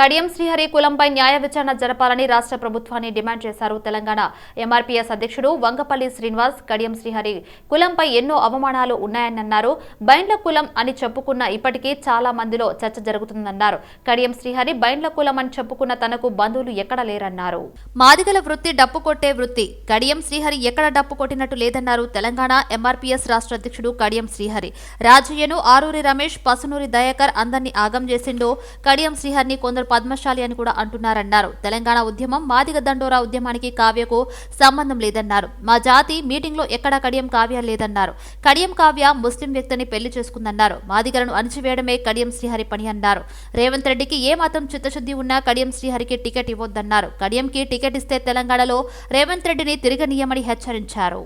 కడియం శ్రీహరి కులంపై న్యాయ విచారణ జరపాలని రాష్ట్ర ప్రభుత్వాన్ని డిమాండ్ చేశారు తెలంగాణ ఎంఆర్పీఎస్ అధ్యక్షుడు వంగపల్లి శ్రీనివాస్. కడియం శ్రీహరి కులంపై ఎన్నో అవమానాలు ఉన్నాయన్నారు బైండ్ల కులం అని చెప్పుకున్న ఇప్పటికీ చాలా మందిలో చర్చ జరుగుతుందన్నారు. కడియం శ్రీహరి బైండ్ల కులం అని చెప్పుకున్న తనకు బంధువులు ఎక్కడ లేరన్నారు. మాదిగల వృత్తి డప్పు కొట్టే వృత్తి. కడియం శ్రీహరి ఎక్కడ డప్పు కొట్టినట్టు లేదన్నారు తెలంగాణ ఎంఆర్పీఎస్ రాష్ట్ర అధ్యక్షుడు కడియం శ్రీహరి. రాజయ్యను ఆరూరి రమేష్ పసునూరి దయాకర్ అందరినీ ఆగం చేసిండో. కడియం శ్రీహరిని కొందరు పద్మశాలి అని కూడా అంటున్నారన్నారు. తెలంగాణ ఉద్యమం మాదిగ దండోరా ఉద్యమానికి కావ్యకు సంబంధం లేదన్నారు. మా జాతి మీటింగ్లో ఎక్కడా కడియం కావ్య లేదన్నారు. కడియం కావ్య ముస్లిం వ్యక్తిని పెళ్ళి చేసుకుందన్నారు. మాదిగలను అణిచివేయడమే కడియం శ్రీహరి పని అన్నారు. రేవంత్ రెడ్డికి ఏ మాత్రం చిత్తశుద్ధి ఉన్నా కడియం శ్రీహరికి టికెట్ ఇవ్వొద్దన్నారు. కడియంకి టికెట్ ఇస్తే తెలంగాణలో రేవంత్ రెడ్డిని తిరగనీయమని హెచ్చరించారు.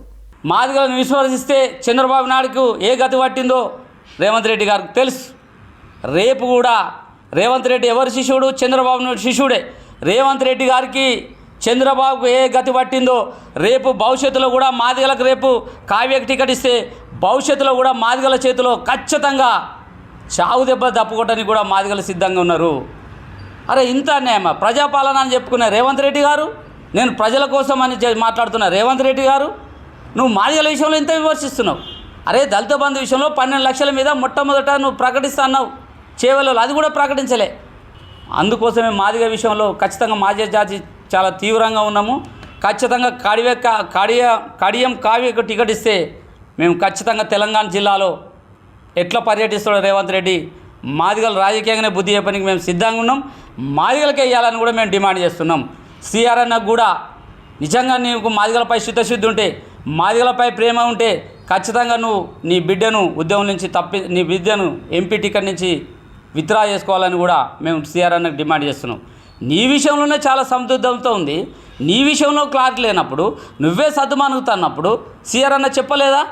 మాదిగలను విశ్వసిస్తే చంద్రబాబు నాయుడుకు ఏ గతి పట్టిందో రేవంత్ రెడ్డి గారికి తెలుసు. రేపు కూడా రేవంత్ రెడ్డి ఎవరి శిష్యుడు? చంద్రబాబు నాయుడు శిష్యుడే. రేవంత్ రెడ్డి గారికి చంద్రబాబుకు ఏ గతి పట్టిందో రేపు భవిష్యత్తులో కూడా మాదిగలకు రేపు కావ్యకు టికెట్ ఇస్తే భవిష్యత్తులో కూడా మాదిగల చేతిలో ఖచ్చితంగా చావు దెబ్బ తప్పుకోవటానికి కూడా మాదిగలు సిద్ధంగా ఉన్నారు. అరే ఇంత అన్యాయమా? ప్రజాపాలన అని చెప్పుకున్న రేవంత్ రెడ్డి గారు నేను ప్రజల కోసం అని మాట్లాడుతున్నా రేవంత్ రెడ్డి గారు నువ్వు మాదిగల విషయంలో ఇంత విమర్శిస్తున్నావు. అరే దళిత బంధు విషయంలో పన్నెండు లక్షల మీద మొట్టమొదట నువ్వు ప్రకటిస్తున్నావు చేయవలలో అది కూడా ప్రకటించలే. అందుకోసమే మాదిగ విషయంలో ఖచ్చితంగా మాదిగ జాతి చాలా తీవ్రంగా ఉన్నాము. ఖచ్చితంగా కాడివే కడియ కడియం కావ్యకు టికెట్ ఇస్తే మేము ఖచ్చితంగా తెలంగాణ జిల్లాలో ఎట్లా పర్యటిస్తాడో రేవంత్ రెడ్డి మాదిగలు రాజకీయంగానే బుద్ధి చెప్పడానికి మేము సిద్ధంగా ఉన్నాం. మాదిగలకే వేయాలని కూడా మేము డిమాండ్ చేస్తున్నాం. సిఆర్ఎన్ కూడా నిజంగా నీకు మాదిగలపై శుద్ధశుద్ధి ఉంటే మాదిగలపై ప్రేమ ఉంటే ఖచ్చితంగా నువ్వు నీ బిడ్డను ఉద్యమం నుంచి తప్పి నీ బిడ్డను ఎంపీ టికెట్ నుంచి విత్డ్రా చేసుకోవాలని కూడా మేము సిఆర్ అన్నకు డిమాండ్ చేస్తున్నాం. నీ విషయంలోనే చాలా సందిగ్ధంతో ఉంది. నీ విషయంలో క్లారిటీ లేనప్పుడు నువ్వే సర్దుమనుగుతున్నప్పుడు సిఆర్ అన్న చెప్పలేదా?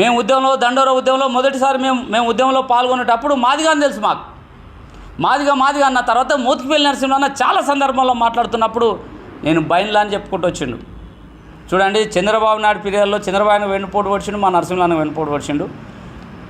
మేము ఉద్యమంలో దండోర ఉద్యమంలో మొదటిసారి మేము మేము ఉద్యమంలో పాల్గొనేటప్పుడు మాదిగా అని తెలుసు మాకు. మాదిగా మాదిగా అన్న తర్వాత మూతికిపల్లి నరసింహన్న చాలా సందర్భంలో మాట్లాడుతున్నప్పుడు నేను బయలులా అని చెప్పుకుంటూ వచ్చిండు. చూడండి చంద్రబాబు నాయుడు పీరియడ్లో చంద్రబాబు వెన్నుపోటు పడిచిండు మా నరసింహన్న వెన్నుపోటు పడిచిండు